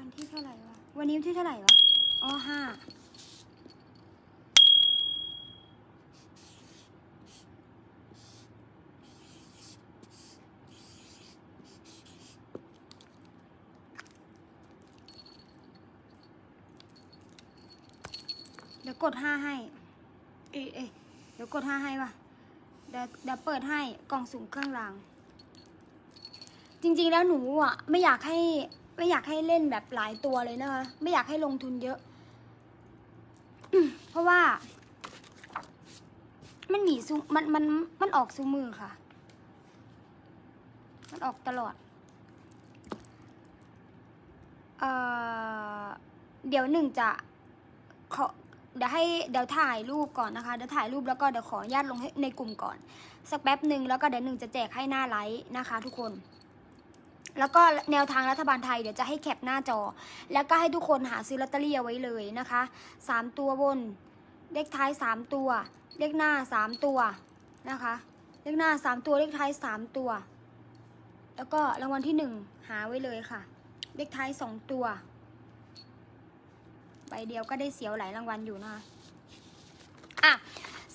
วันที่เท่าไหร่วะ วันนี้วันที่เท่าไหร่วะ อ๋อห้าเดี๋ยวกดห้าให้ เอ้ยเอ้ยเดี๋ยวกดห้าให้ว่ะ เดี๋ยวเดี๋ยวเปิดให้กล่องสุ่มเครื่องราง จริงๆแล้วหนูอะ ไม่อยากให้ ไม่อยากให้เล่นแบบหลายตัวเลยนะคะ ไม่อยากให้ลงทุนเยอะ เพราะว่า มันหนีซูมันมันมันออกซูมือค่ะ มันออกตลอด เอ่อ เดี๋ยวหนึ่งจะขอเดี๋ยวให้เดี๋ยวถ่ายรูปก่อนนะคะ เดี๋ยวถ่ายรูปแล้วก็เดี๋ยวขออนุญาตลงให้ในกลุ่มก่อน สักแป๊บหนึ่งแล้วก็เดี๋ยวหนึ่งจะแจกให้หน้าไลฟ์นะคะ ทุกคน แล้วก็แนวทางรัฐบาลไทยเดี๋ยวจะให้แคปหน้าจอ แล้วก็ให้ทุกคนหาซื้อลอตเตอรี่เอาไว้เลยนะคะสามตัวบน เลขท้ายสามตัว เลขหน้าสามตัวนะคะ เลขหน้าสามตัวเลขท้ายสามตัว แล้วก็รางวัลที่หนึ่งหาไว้เลยค่ะ เลขท้ายสองตัวใบเดียวก็ได้เสียวหลายรางวัลอยู่นะคะอะ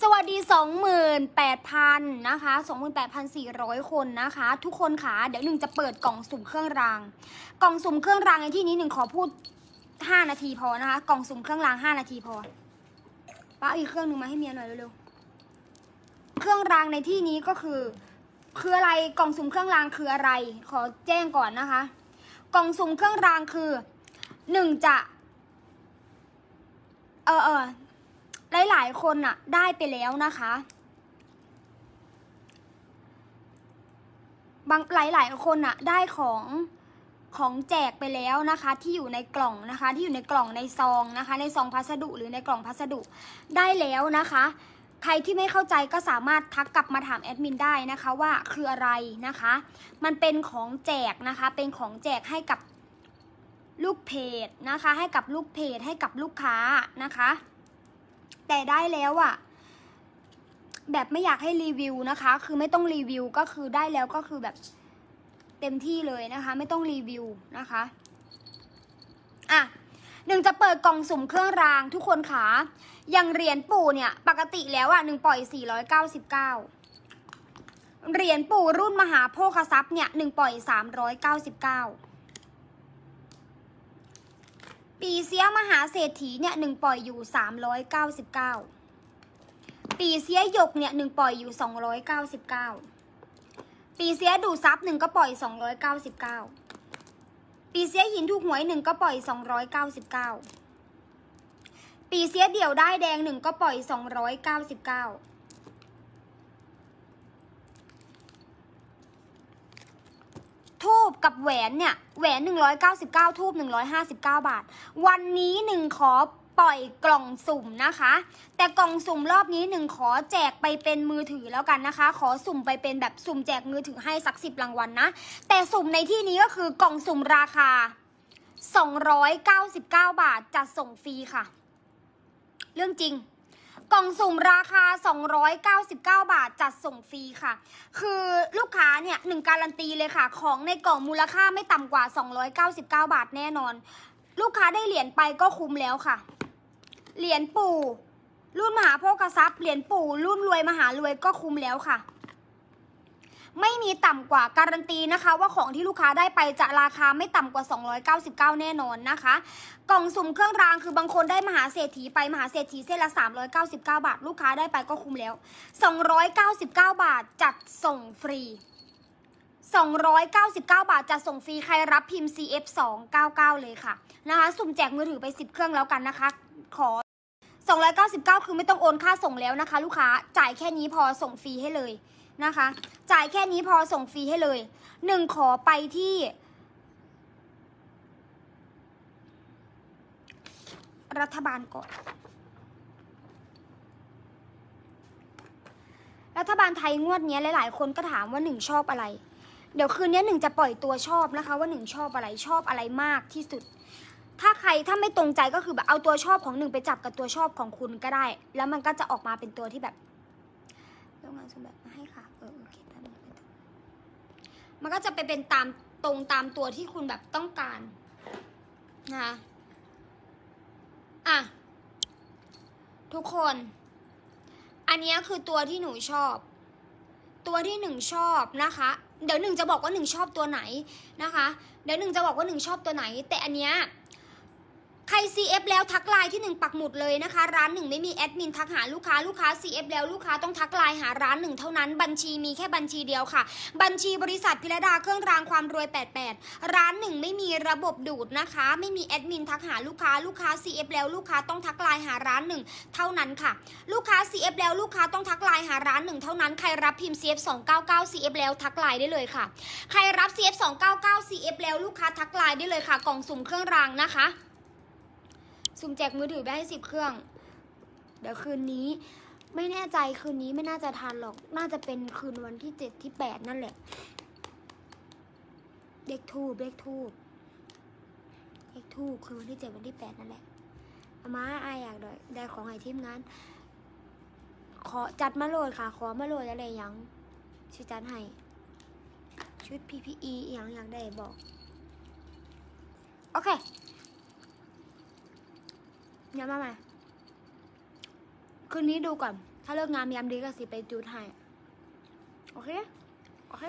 สวัสดี 28,000นะคะ28,400 คนนะคะ ทุกคนค่ะ เดี๋ยวหนึ่งจะเปิดกล่องสุ่มเครื่องราง กล่องสุ่มเครื่องรางในที่นี้หนึ่งขอพูด 5 นาทีพอนะคะ กล่องสุ่มเครื่องราง 5 นาทีพอป้าเอาอีกเครื่องหนึ่งมาให้เมียหน่อยเร็วๆ เครื่องรางในที่นี้ก็คือ คืออะไร กล่องสุ่มเครื่องรางคืออะไร ขอแจ้งก่อนนะคะ กล่องสุ่มเครื่องรางคือหนึ่งจะ เออเออ หลายๆคนอะได้ไปแล้วนะคะ บางหลายๆคนอะได้ของของแจกไปแล้วนะคะที่อยู่ในกล่องนะคะ ที่อยู่ในกล่องในซองนะคะ ในซองพัสดุหรือในกล่องพัสดุได้แล้วนะคะ ใครที่ไม่เข้าใจก็สามารถทักกลับมาถามแอดมินได้นะคะว่าคืออะไรนะคะ มันเป็นของแจกนะคะ เป็นของแจกให้กับลูกเพจนะคะ ให้กับลูกเพจให้กับลูกค้านะคะ แต่ได้แล้วอะแบบไม่อยากให้รีวิวนะคะ คือไม่ต้องรีวิวก็คือได้แล้วก็คือแบบเต็มที่เลยนะคะ ไม่ต้องรีวิวนะคะอะหนึ่งจะเปิดกล่องสุ่มเครื่องรางทุกคนขาอย่างเหรียญปู่เนี่ย ปกติแล้วอะหนึ่งปล่อย 499 เหรียญปู่รุ่นมหาโภคทรัพย์เนี่ยหนึ่งปล่อย 399 ปีเสียมหาเศรษฐีเนี่ยหนึ่งปล่อยอยู่สามร้อยเก้าสิบเก้าปีเสียหยกเนี่ยหนึ่งปล่อยอยู่สองร้อยเก้าสิบเก้าปีเสียดูซับหนึ่งก็ปล่อยสองร้อยเก้าสิบเก้าปีเสียหินถูกหวยหนึ่งก็ปล่อยสองร้อยเก้าสิบเก้าปีเสียเดี่ยวได้แดงหนึ่งก็ปล่อยสองร้อยเก้าสิบเก้า ทูบกับแหวนเนี่ย แหวน 199 ทูบ159 บาท วันนี้หนึ่งขอปล่อยกล่องสุ่มนะคะ แต่กล่องสุ่มรอบนี้หนึ่งขอแจกไปเป็นมือถือแล้วกันนะคะ ขอสุ่มไปเป็นแบบสุ่มแจกมือถือให้สักสิบรางวัลนนะ แต่สุ่มในที่นี้ก็คือกล่องสุ่มราคา 299 บาทจัดส่งฟรีค่ะ เรื่องจริง กล่องสุ่มราคา 299 บาทจัดส่งฟรีค่ะ คือลูกค้าเนี่ยหนึ่งการันตีเลยค่ะ ของในกล่องมูลค่าไม่ต่ำกว่า 299 บาทแน่นอน ลูกค้าได้เหรียญไปก็คุ้มแล้วค่ะ เหรียญปู่ รุ่นมหาโภคทรัพย์เหรียญปู่รุ่นรวยมหารวยก็คุ้มแล้วค่ะ ไม่มีต่ำกว่าการันตีนะคะ ว่าของที่ลูกค้าได้ไปจะราคาไม่ต่ำกว่า 299 แน่นอนนะคะ กล่องสุ่มเครื่องรางคือบางคนได้มหาเศรษฐีไปมหาเศรษฐีเส้นละ 399 บาท ลูกค้าได้ไปก็คุ้มแล้ว 299 บาทจัดส่งฟรี 299 บาทจัดส่งฟรีใครรับพิมพ์ CF 299เลยค่ะนะคะสุ่มแจกมือถือไป 10 เครื่องแล้วกันนะคะ ขอ 299 คือไม่ต้องโอนค่าส่งแล้วนะคะ ลูกค้าจ่ายแค่นี้พอส่งฟรีให้เลย นะคะ จ่ายแค่นี้พอส่งฟรีให้เลยหนึ่งขอไปที่ รัฐบาลก่อน รัฐบาลไทยงวดนี้หลาย ๆ คนก็ถามว่าหนึ่งชอบอะไร เดี๋ยวคืนนี้หนึ่งจะปล่อยตัวชอบนะคะ ว่าหนึ่งชอบอะไรชอบอะไรมากที่สุดถ้าใครถ้าไม่ตรงใจก็คือแบบเอาตัวชอบของหนึ่งไปจับกับตัวชอบของคุณก็ได้ แล้วมันก็จะออกมาเป็นตัวที่แบบ รงงานสมแบบมาให้ค่ะ เออโอเคแป๊บนึงมันก็จะไปเป็นตามตรงตามตัวที่คุณแบบต้องการนะคะอะ ทุกคน อันนี้คือตัวที่หนูชอบ ตัวที่หนึ่งชอบนะคะ เดี๋ยวหนึ่งจะบอกว่าหนึ่งชอบตัวไหนนะคะ เดี๋ยวหนึ่งจะบอกว่าหนึ่งชอบตัวไหน แต่อันเนี้ย ใคร CF แล้วทักไลน์ที่หนึ่งปักหมุดเลยนะคะ ร้านหนึ่งไม่มีแอดมินทักหาลูกค้าลูกค้า CF แล้วลูกค้าต้องทักไลน์หาร้านหนึ่งเท่านั้น บัญชีมีแค่บัญชีเดียวค่ะ บัญชีบริษัทพิรดาเครื่องรางความรวย 88 ร้านหนึ่งไม่มีระบบดูดนะคะ ไม่มีแอดมินทักหาลูกค้าลูกค้า CF แล้วลูกค้าต้องทักไลน์หาร้านหนึ่งเท่านั้นค่ะ ลูกค้า CF แล้วลูกค้าต้องทักไลน์หาร้านหนึ่งเท่านั้นใครรับพิมพ์ CF 299 CF แล้วทักไลน์ได้เลยค่ะ ใครรับ CF 299 CF แล้วลูกค้าทักไลน์ได้เลยค่ะ กล่องสุ่มเครื่องรางนะคะ สุ่มแจกมือถือไปให้สิบเครื่อง เดี๋ยวคืนนี้ไม่แน่ใจคืนนี้ไม่น่าจะทันหรอก น่าจะเป็นคืนวันที่เจ็ดที่แปดนั่นแหละ เด็กทูบเด็กทูบเด็กทูบคืนวันที่เจ็ดวันที่แปดนั่นแหละอามาอายอยากได้ได้ของให้ทีมงานขอจัดมาโหลดค่ะ ขอมาโหลดอะไรยังชิจัดให้ ชุด PPE อหยังอยากได้บอก โอเค ยวมาใหม่คืนนี้ดูก่อน ถ้าเลิกงามยามดีก็สิไปจูดให้ โอเค โอเค